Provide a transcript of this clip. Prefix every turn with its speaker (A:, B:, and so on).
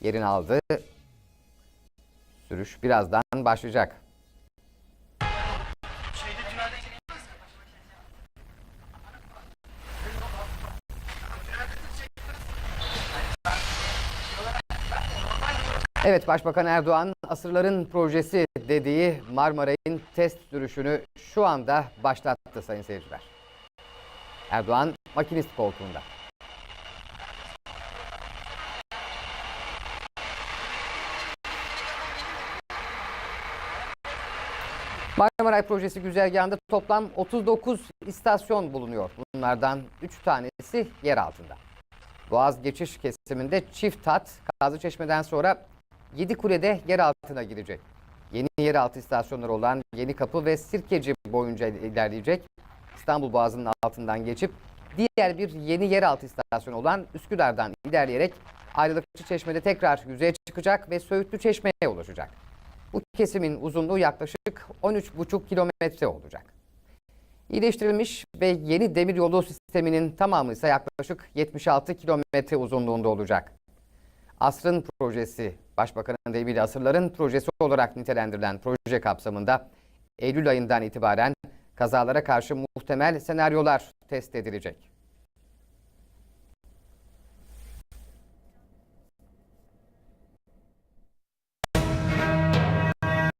A: yerini aldı. Sürüş birazdan başlayacak. Evet Başbakan Erdoğan asırların projesi dediği Marmaray'ın test sürüşünü şu anda başlattı sayın seyirciler. Erdoğan makinist koltuğunda. Marmaray Projesi güzergahında toplam 39 istasyon bulunuyor. Bunlardan 3 tanesi yer altında. Boğaz geçiş kesiminde çift hat Kazlıçeşme'den sonra Yedikule'de yer altına girecek. Yeni yeraltı istasyonları olan Yeni Kapı ve Sirkeci boyunca ilerleyecek. İstanbul Boğazı'nın altından geçip diğer bir yeni yeraltı istasyonu olan Üsküdar'dan ilerleyerek Ayrılıkçı Çeşme'de tekrar yüzeye çıkacak ve Söğütlü Çeşme'ye ulaşacak. Bu kesimin uzunluğu yaklaşık 13,5 kilometre olacak. İyileştirilmiş ve yeni demiryolu sisteminin tamamı ise yaklaşık 76 kilometre uzunluğunda olacak. Asrın projesi, Başbakanın deyimiyle asırların projesi olarak nitelendirilen proje kapsamında Eylül ayından itibaren kazalara karşı muhtemel senaryolar test edilecek.